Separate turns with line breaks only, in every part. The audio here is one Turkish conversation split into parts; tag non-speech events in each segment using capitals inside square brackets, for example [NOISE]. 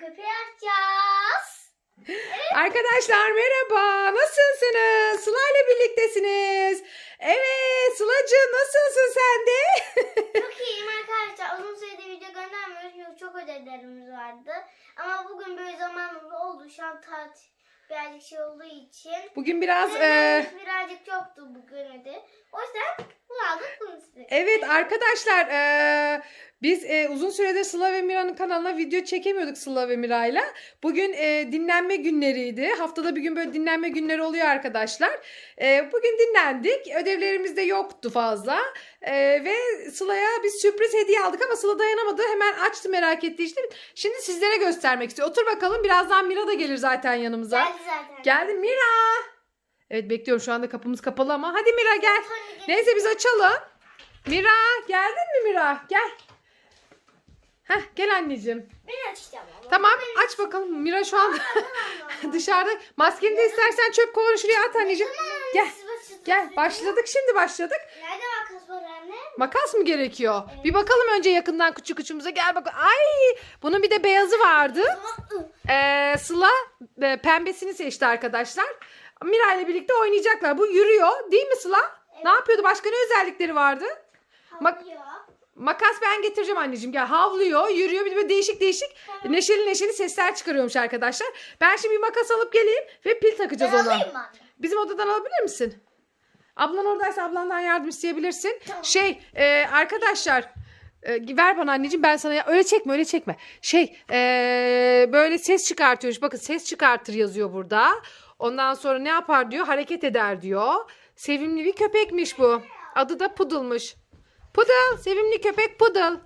köpeği açacağız.
Arkadaşlar merhaba. Nasılsınız? Sıla ile birliktesiniz. Evet Sıla'cığım nasılsın sen de? [LAUGHS]
Çok iyiyim arkadaşlar. Uzun süredir video göndermiyoruz çünkü çok ödevlerimiz vardı. Ama bugün böyle zamanımız oldu. Şu an tatil birazcık şey olduğu için.
Bugün biraz e,
Ödevlerimiz birazcık yoktu bugün öde. O yüzden aldık bunu istedik.
evet arkadaşlar e, biz e, uzun süredir Sıla ve Mira'nın kanalına video çekemiyorduk Sıla ve Mira'yla. Bugün e, dinlenme günleriydi. Haftada bir gün böyle dinlenme günleri oluyor arkadaşlar. E, bugün dinlendik. Ödevlerimiz de yoktu fazla. E, ve Sıla'ya bir sürpriz hediye aldık ama Sıla dayanamadı. Hemen açtı merak ettiği için. Şimdi sizlere göstermek istiyor. Otur bakalım. Birazdan Mira da gelir zaten yanımıza.
Geldi zaten.
Geldi Mira. Evet bekliyorum şu anda kapımız kapalı ama. Hadi Mira gel. Neyse biz açalım. Mira geldin mi Mira? Gel. Heh gel anneciğim.
Ben açacağım ama.
Tamam aç bakalım. Mira şu anda [LAUGHS] dışarıda. Maskeni de istersen çöp kovanı şuraya at anneciğim. Gel. Gel başladık şimdi başladık.
Nerede makas var anne?
Makas mı gerekiyor? Bir bakalım önce yakından küçük küçüğümüze gel bakalım. Ay bunun bir de beyazı vardı. Ee, Sıla e, pembesini seçti arkadaşlar. Mira ile birlikte oynayacaklar. Bu yürüyor değil mi Sıla? Ne yapıyordu? Başka ne özellikleri vardı? Mak-. Makas ben getireceğim anneciğim. Gel havlıyor, yürüyor. Bir de böyle değişik değişik neşeli neşeli sesler çıkarıyormuş arkadaşlar. Ben şimdi bir makas alıp geleyim ve pil takacağız
Ben
ona. Bizim odadan alabilir misin? Ablan oradaysa ablandan yardım isteyebilirsin.
Tamam.
Şey e, arkadaşlar e, ver bana anneciğim ben sana ya öyle çekme öyle çekme. Şey e, böyle ses çıkartıyormuş. Bakın ses çıkartır yazıyor burada. Ondan sonra ne yapar diyor? Hareket eder diyor. Sevimli bir köpekmiş bu. Adı da Poodle'mış. Poodle, sevimli köpek Poodle.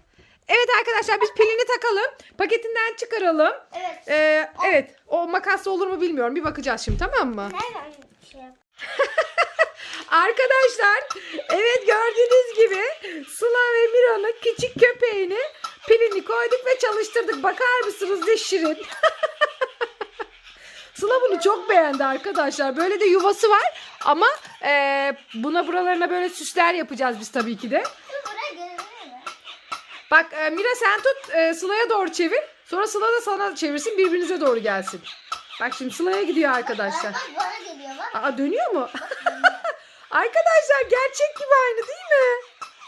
Evet arkadaşlar biz pilini takalım. Paketinden çıkaralım.
Evet.
E, evet o makasla olur mu bilmiyorum. Bir bakacağız şimdi tamam mı?
Nereden şey yap? [LAUGHS]
Arkadaşlar evet gördüğünüz gibi Sıla ve Mira'nın küçük köpeğini pilini koyduk ve çalıştırdık. Bakar mısınız ne şirin. [LAUGHS] Sıla bunu çok beğendi arkadaşlar. Böyle de yuvası var ama e, buna buralarına böyle süsler yapacağız biz tabii ki de. Bak e, Mira sen tut e, Sıla'ya doğru çevir. Sonra Sıla da sana çevirsin birbirinize doğru gelsin. Bak şimdi Sıla'ya gidiyor arkadaşlar.
Bak bak bana geliyor bak.
Aa dönüyor mu? [LAUGHS] Arkadaşlar gerçek gibi aynı değil mi?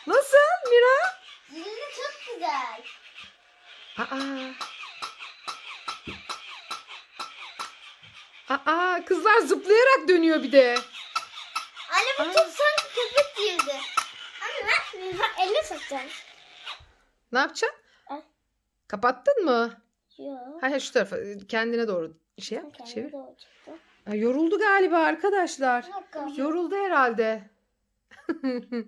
Nasıl Mira?
Dilini çok güzel.
Aa. Aa kızlar zıplayarak dönüyor bir de.
Anne bu
Aa.
çok sanki köpek girdi. Anne ver. Bak elini sokacağım.
Ne yapacaksın?
Ay.
Kapattın mı?
Yok.
Hayır şu tarafa kendine doğru şey yap
Kendine
çevir.
doğru çıktı.
Aa, yoruldu galiba arkadaşlar.
Dakika.
Yoruldu herhalde. [LAUGHS]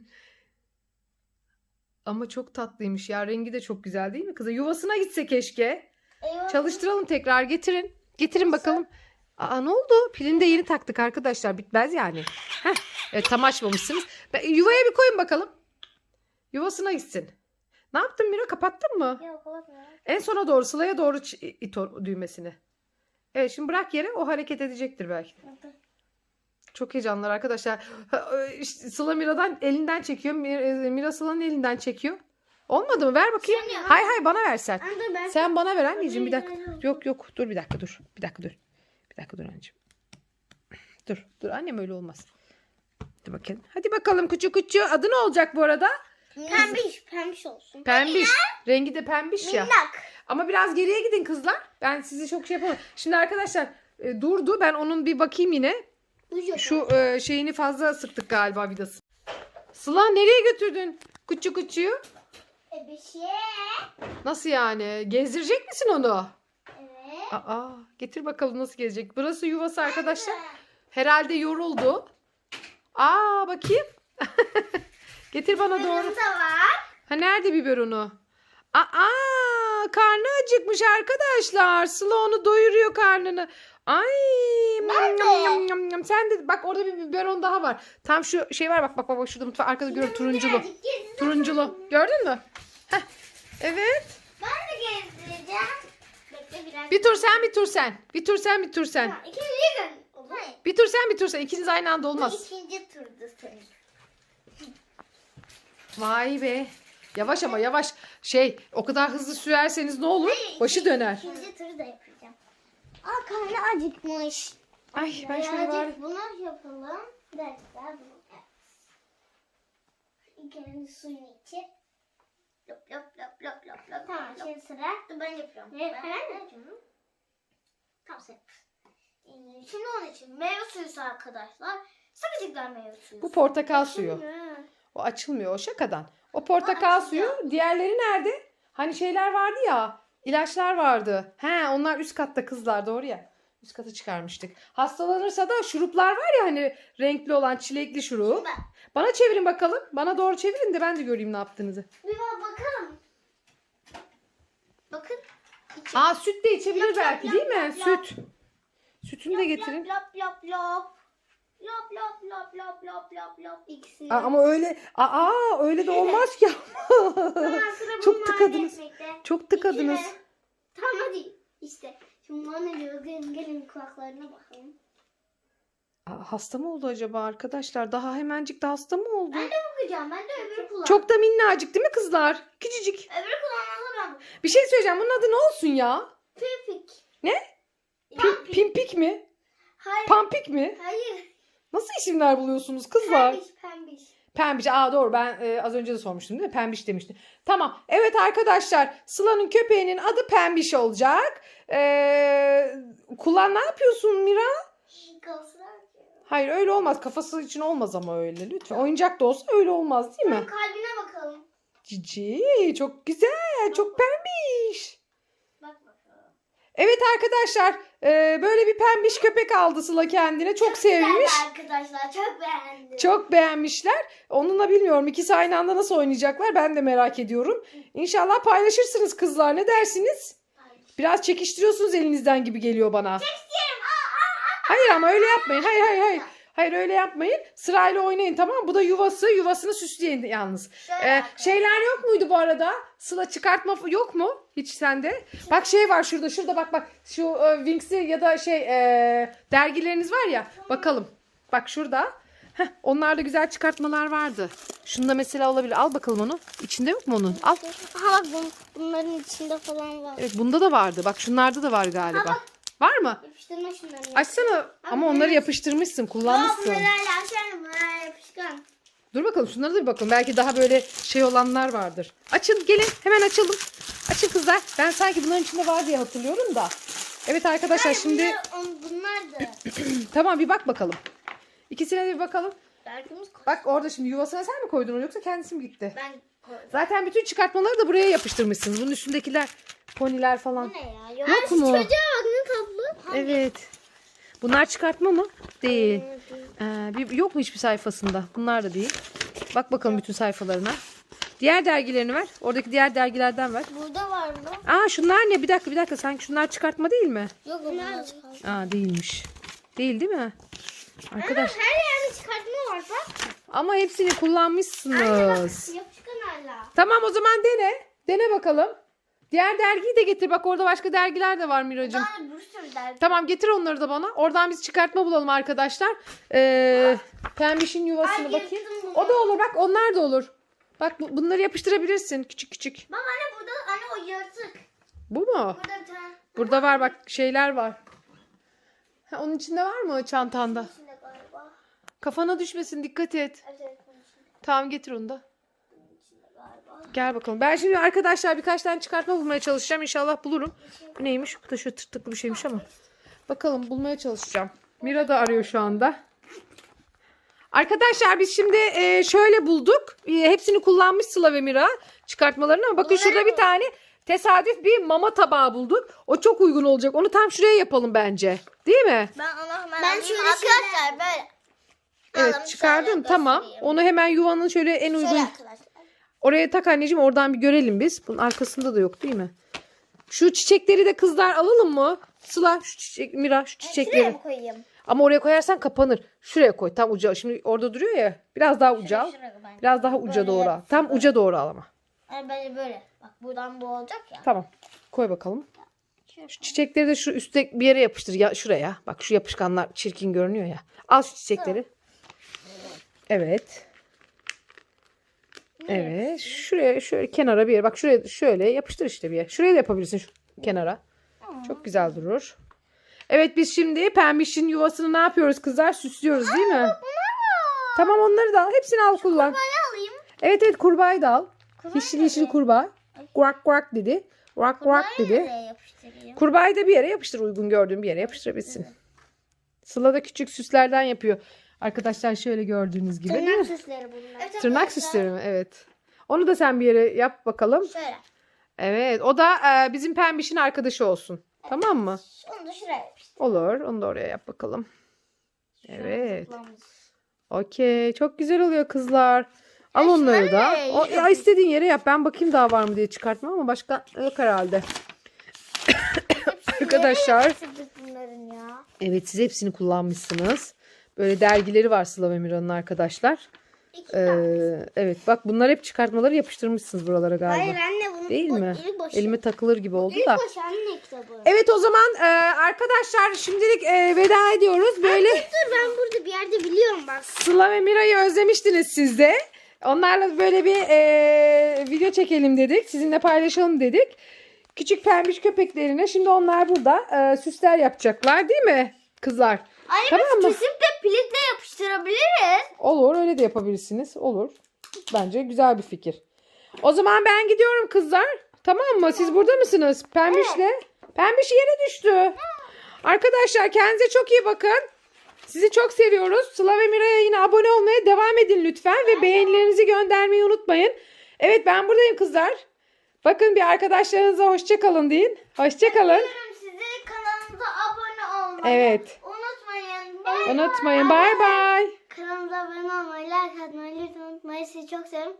Ama çok tatlıymış ya. Rengi de çok güzel değil mi kızım? Yuvasına gitse keşke.
Eyvah.
Çalıştıralım tekrar getirin. Getirin bakalım. Aa ne oldu? Pilini de yeni taktık arkadaşlar. Bitmez yani. Heh. Evet tam açmamışsınız. Ben, yuvaya bir koyun bakalım. Yuvasına gitsin. Ne yaptın Mira? Kapattın mı?
Yok kapatma.
En sona doğru Sıla'ya doğru it düğmesini. Evet şimdi bırak yere o hareket edecektir belki. Çok heyecanlılar arkadaşlar. E, işte Sıla Mira'dan elinden çekiyor. Mira, e, Mira Sıla'nın elinden çekiyor. Olmadı mı? Ver bakayım.
Sen.
Hay hay bana ver sen. Bana ver anneciğim bir dakika. Yok yok dur bir dakika dur. Bir dakika dur. Dakika dur anneciğim. Dur dur annem öyle olmaz. Hadi bakalım. Hadi bakalım küçük küçük. Adı ne olacak bu arada?
Pembiş. Pembiş olsun.
Pembiş. Rengi de pembiş ya.
Minnak.
Ama biraz geriye gidin kızlar. Ben sizi çok şey yapamam. Şimdi arkadaşlar e, durdu. Ben onun bir bakayım yine. Şu e, şeyini fazla sıktık galiba vidası. Sıla nereye götürdün küçük küçüğü?
E şey.
Nasıl yani? Gezdirecek misin onu? Aa, getir bakalım nasıl gezecek. Burası yuvası arkadaşlar. Herhalde yoruldu. Aa bakayım. [LAUGHS] getir bana doğru. Ha nerede biberonu? Aa karnı acıkmış arkadaşlar. Sıla onu doyuruyor karnını. Ay. Yam, yam, yam, yam. Sen de bak orada bir biberon daha var. Tam şu şey var bak bak bak, şurada mutfağı arkada görüyorum turunculu. Turunculu. Gördün mü? Heh. Evet.
Ben de gezdireceğim. Bekle biraz.
Bir tur sen bir tur sen. Bir tur sen bir tur sen.
Ha, İkinci gün. Hayır.
Bir tur sen bir tur sen. İkiniz aynı anda
Bu
olmaz.
ikinci turdu senin.
Vay be. Yavaş ama yavaş. Şey o kadar hızlı sürerseniz ne olur? Başı döner.
İkinci turu da yapacağım. Aa karnı acıkmış.
Ay ben şöyle bari.
Birazcık bunu yapalım. Bir dakika. bunu- Evet. İlk önce suyunu içip. Lop lop lop lop lop lop. Tamam şimdi sıra. Dur ben yapıyorum. Ne? Ben, ben yapıyorum. Tamam sen. Ee, Şimdi onun için meyve suyu arkadaşlar. Sıkıcıklar meyve suyu.
Bu portakal suyu.
Hı.
O açılmıyor o şakadan. O portakal
açılıyor.
suyu diğerleri nerede? Hani şeyler vardı ya. ilaçlar vardı. He onlar üst katta kızlar doğru ya. Üst kata çıkarmıştık. Hastalanırsa da şuruplar var ya hani renkli olan çilekli şurup. Bana çevirin bakalım. Bana doğru çevirin de ben de göreyim ne yaptığınızı.
Bir. Bakın. İçi-
Aa süt de içebilir
Yap, yap,
belki değil mi?
yap, yap.
Süt. Sütünü de getirin.
Lop lop lop. Lop lop lop lop lop lop lop. İkisini.
Aa, ama öyle aa öyle de olmaz ki. [LAUGHS] [LAUGHS] Çok tıkadınız. Çok tıkadınız.
Tamam hadi. İşte. Şimdi bana diyor gelin gelin kulaklarına bakalım.
Aa, hasta mı oldu acaba arkadaşlar? Daha hemencik de hasta mı oldu?
Ben de bakacağım. Ben de öbür kulağım.
Çok da minnacık değil mi kızlar? Küçücük.
Öbür.
Bir şey söyleyeceğim. Bunun adı ne olsun ya?
Pipik.
Ne? Pim-
Pampik.
pimpik mi?
Hayır.
Pampik mi?
Hayır.
Nasıl isimler buluyorsunuz kızlar?
Pembiş pembiş.
Pembiş. Aa doğru ben e, az önce de sormuştum değil mi? Pembiş demiştim. Tamam. Evet arkadaşlar Sıla'nın köpeğinin adı Pembiş olacak. Ee, kulağın ne yapıyorsun Mira? Hayır öyle olmaz. Kafası için olmaz ama öyle lütfen. Oyuncak da olsa öyle olmaz değil mi?
Kalbine bakalım.
Cici çok güzel. Çok pembiş. Evet arkadaşlar e, böyle bir pembiş köpek aldı Sıla kendine. Çok sevmiş.
Güzeldi arkadaşlar. Çok beğendim.
Çok beğenmişler. Onunla bilmiyorum ikisi aynı anda nasıl oynayacaklar ben de merak ediyorum. İnşallah paylaşırsınız kızlar ne dersiniz? Biraz çekiştiriyorsunuz elinizden gibi geliyor bana. Hayır ama öyle yapmayın. Hayır hayır hayır. Hayır öyle yapmayın. Sırayla oynayın tamam? Bu da yuvası. Yuvasını süsleyin yalnız.
Şöyle
Ee, şeyler yok muydu bu arada? Sıla çıkartma f- yok mu? Hiç sende. Bak şey var şurada. Şurada bak bak. Şu e, Winx'i ya da şey e, dergileriniz var ya. Bakalım. Bak şurada. Heh, onlarda güzel çıkartmalar vardı. Şunda mesela olabilir. Al bakalım onu. İçinde yok mu onun? Al.
Aha bak bun- bunların içinde falan var.
Evet bunda da vardı. Bak şunlarda da var galiba. Var mı?
Yapıştırma şunları.
Açsana. Ama onları yapıştırmışsın.
Aa,
Kullanmışsın.
bunlar hala bunlar yapışkan.
Dur bakalım şunlara da bir bakalım. Belki daha böyle şey olanlar vardır. Açın gelin hemen açalım. Açın kızlar. Ben sanki bunların içinde var diye hatırlıyorum da. Evet arkadaşlar şimdi
Bunlar, on- bunlar da. [CLEARS THROAT]
tamam bir bak bakalım. İkisine de bir bakalım. Bak orada şimdi yuvasına sen mi koydun onu yoksa kendisi mi gitti?
Ben koydum.
Zaten bütün çıkartmaları da buraya yapıştırmışsınız. Bunun üstündekiler poniler falan.
Bu ne ya?
Yok mu?
Tatlı.
Evet. Bunlar çıkartma mı? Değil. Ee, bir, yok mu hiçbir sayfasında? Bunlar da değil. Bak bakalım bütün sayfalarına. Diğer dergilerini ver. Oradaki diğer dergilerden ver.
Burada var mı?
Aa şunlar ne? Bir dakika bir dakika. Sanki şunlar çıkartma değil mi?
Yok bunlar
Aa değilmiş. Değil değil mi? Arkadaş.
Her yerde çıkartma var bak.
Ama hepsini kullanmışsınız.
Yapışkan hala.
Tamam o zaman dene. Dene bakalım. Diğer dergiyi de getir. Bak orada başka dergiler de var Miracığım.
Daha bir sürü dergi.
Tamam getir onları da bana. Oradan biz çıkartma bulalım arkadaşlar. Ee, pembişin yuvasını
Ay,
bakayım.
yırttım bunu.
O da olur bak onlar da olur. Bak bu- bunları yapıştırabilirsin küçük küçük.
Bak anne burada anne o yırtık.
Bu mu?
Burada bir tane.
Burada var bak şeyler var. Ha, onun içinde var mı çantanda?
içinde galiba.
Kafana düşmesin dikkat et.
Evet evet bunun içinde,
Tamam getir onu da. Gel bakalım. Ben şimdi arkadaşlar birkaç tane çıkartma bulmaya çalışacağım. İnşallah bulurum. Bu neymiş? Bu da şöyle tırtıklı bir şeymiş ama. Bakalım bulmaya çalışacağım. Mira da arıyor şu anda. Arkadaşlar biz şimdi e, şöyle bulduk. E, hepsini kullanmış Sıla ve Mira çıkartmalarını ama bakın şurada bir tane tesadüf bir mama tabağı bulduk. O çok uygun olacak. Onu tam şuraya yapalım bence. Değil mi?
Ben ona hemen Ben şöyle arkadaşlar böyle.
Evet çıkardım tamam. Onu hemen yuvanın şöyle en uygun
Şöyle arkadaşlar.
Oraya tak anneciğim oradan bir görelim biz. Bunun arkasında da yok değil mi? Şu çiçekleri de kızlar alalım mı? Sıla şu çiçek Mira şu
Şuraya
çiçekleri.
mı koyayım?
Ama oraya koyarsan kapanır. Şuraya koy tam uca. Şimdi orada duruyor ya. Biraz daha uca al.
Şuraya.
Biraz daha uca
Böyle
doğru al. Tam
böyle.
uca doğru al ama.
Yani bence böyle. Bak buradan bu olacak ya.
Tamam. Koy bakalım. Şu çiçekleri de şu üstte bir yere yapıştır. Ya şuraya. Bak şu yapışkanlar çirkin görünüyor ya. Al şu çiçekleri. Evet. Evet. Şuraya şöyle kenara bir yere. Bak şuraya şöyle yapıştır işte bir yere. Şuraya da yapabilirsin şu kenara. Çok güzel durur. Evet biz şimdi pembişin yuvasını ne yapıyoruz kızlar? Süslüyoruz değil mi? Tamam onları da al. Hepsini al kullan.
alayım.
Evet evet kurbağayı da al.
Kurbağa
Yeşil yeşil kurbağa. Guak guak dedi. Guak guak
Kurbağayı
dedi.
nereye yapıştırayım?
Kurbağayı da bir yere yapıştır. Uygun gördüğün bir yere yapıştırabilsin. Sıla da küçük süslerden yapıyor. Arkadaşlar şöyle gördüğünüz gibi?
Tırnak süsleri bunlar. Evet,
Tırnak süsleri mi? Evet. Onu da sen bir yere yap bakalım.
Şöyle.
Evet. O da e, bizim pembişin arkadaşı olsun. Tamam mı?
Onu da şuraya yapıştır.
Olur. Onu da oraya yap bakalım. Evet.
Zıplamış.
Okey. Çok güzel oluyor kızlar. Al onları da.
nereye
O, ya istediğin yere yap. Ben bakayım daha var mı diye çıkartma ama başka yok herhalde. Arkadaşlar.
Yapıştırdık bunların ya.
Evet siz hepsini kullanmışsınız. Böyle dergileri var Sıla ve Mira'nın arkadaşlar. Ee, evet bak bunlar hep çıkartmaları yapıştırmışsınız buralara galiba.
Hayır anne bunu
Değil mi? Elime takılır gibi oldu da.
anne kitabı.
Evet o zaman e, arkadaşlar şimdilik e, veda ediyoruz. Böyle
Dur ben burada bir yerde biliyorum bak.
Sıla ve Mira'yı özlemiştiniz siz de. Onlarla böyle bir e, video çekelim dedik. Sizinle paylaşalım dedik. Küçük pembiş köpeklerine şimdi onlar burada e, süsler yapacaklar değil mi kızlar?
Anne
Tamam
biz
mı?
kesinlikle plitle yapıştırabiliriz.
Olur öyle de yapabilirsiniz. Olur. Bence güzel bir fikir. O zaman ben gidiyorum kızlar. Tamam mı? Siz burada mısınız? Pembişle. Pembiş yere düştü. Arkadaşlar kendinize çok iyi bakın. Sizi çok seviyoruz. Sıla ve Mira'ya yine abone olmaya devam edin lütfen. Ve beğenilerinizi göndermeyi unutmayın. Evet ben buradayım kızlar. Bakın bir arkadaşlarınıza hoşça kalın deyin. Hoşça kalın.
Diyorum size kanalımıza abone olmayı
Evet.
Unutmayın.
Bay bay.
Kanalımıza abone olmayı, like atmayı lütfen unutmayın. Sizi çok seviyorum.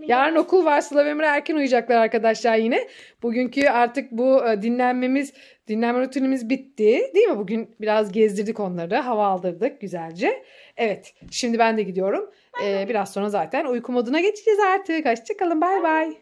Yarın okul var. Sıla ve Mira erken uyuyacaklar arkadaşlar yine. Bugünkü artık bu e, dinlenmemiz, dinlenme rutinimiz bitti. Değil mi? Bugün biraz gezdirdik onları. Hava aldırdık güzelce. Evet. Şimdi ben de gidiyorum. Ee, biraz sonra zaten uyku moduna geçeceğiz artık. Hoşçakalın. Bay bay.